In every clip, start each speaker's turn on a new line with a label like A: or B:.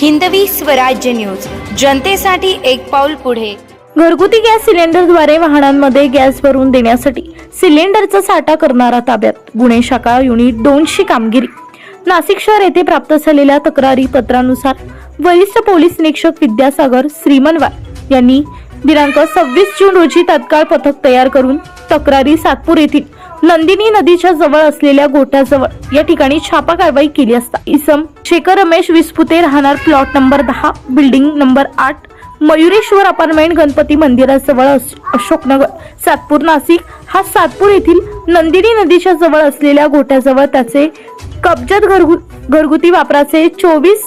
A: Hindavi Swarajya news. जनतेसाठी एक पाऊल पुढे.
B: घरगुती गॅस सिलेंडरद्वारे वाहनांमध्ये गॅस भरून देण्यासाठी सिलेंडरचा साठा करणारा ताब्यात. गुन्हे शाखा युनिट दोनशी कामगिरी. नाशिक शहर येथे प्राप्त झालेल्या तक्रारी पत्रानुसार वरिष्ठ पोलीस निरीक्षक विद्यासागर श्रीमनवार यांनी दिनांक सव्वीस जून रोजी तत्काळ पथक तयार करून तक्रारी सातपूर येथील नंदिनी नदीच्या जवळ असलेल्या गोठ्याजवळ या ठिकाणी छापा कारवाई केली असता इसम शेखर रमेश विस्पुते राहणार प्लॉट नंबर दहा बिल्डिंग नंबर आठ मयुरेश्वर अपार्टमेंट गणपती मंदिराजवळ अशोकनगर. सातपूर नाशिक हा सातपूर येथील नंदिनी नदीच्या जवळ असलेल्या गोठ्याजवळ त्याचे कब्जत घरगु घरगुती वापराचे चोवीस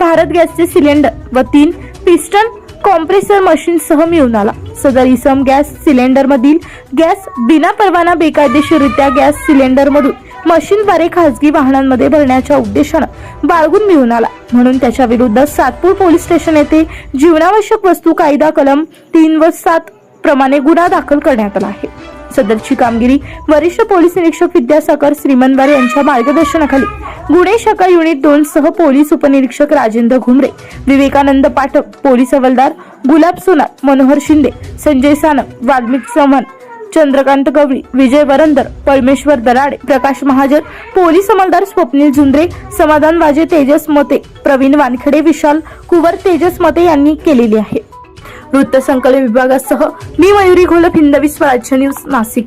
B: भारत गॅसचे सिलेंडर व तीन पिस्टन कॉम्प्रेसर मशीन सह मिळून आला. सदर इसम गॅस सिलेंडरमधील गॅस बिना परवाना बेकायदेशीररित्या गॅस सिलेंडरमधून मशीनद्वारे खासगी वाहनांमध्ये भरण्याच्या उद्देशानं बाळगून मिळून आला. म्हणून त्याच्या विरुद्ध सातपूर पोलीस स्टेशन येथे जीवनावश्यक वस्तू कायदा कलम तीन व सात प्रमाणे गुन्हा दाखल करण्यात आला आहे. सदरची कामगिरी. वरिष्ठ पोलीस निरीक्षक विद्यासागर श्रीमनवार यांच्या मार्गदर्शनाखाली गुन्हे शाखा युनिट दोन सह पोलीस उपनिरीक्षक राजेंद्र घुमरे विवेकानंद पाठक पोलीस हवालदार गुलाब सोनार मनोहर शिंदे संजय सानप वाल्मिक चव्हाण चंद्रकांत गवळी विजय वरंदर परमेश्वर दराडे प्रकाश महाजन पोलीस अंमलदार स्वप्नील झुंद्रे समाधान वाजे तेजस मते प्रवीण वानखेडे विशाल कुवर तेजस मते यांनी केलेली आहे. वृत्तसंकलन विभागासह मी मयुरी घोलप हिंदवी स्वराज्य न्यूज नाशिक.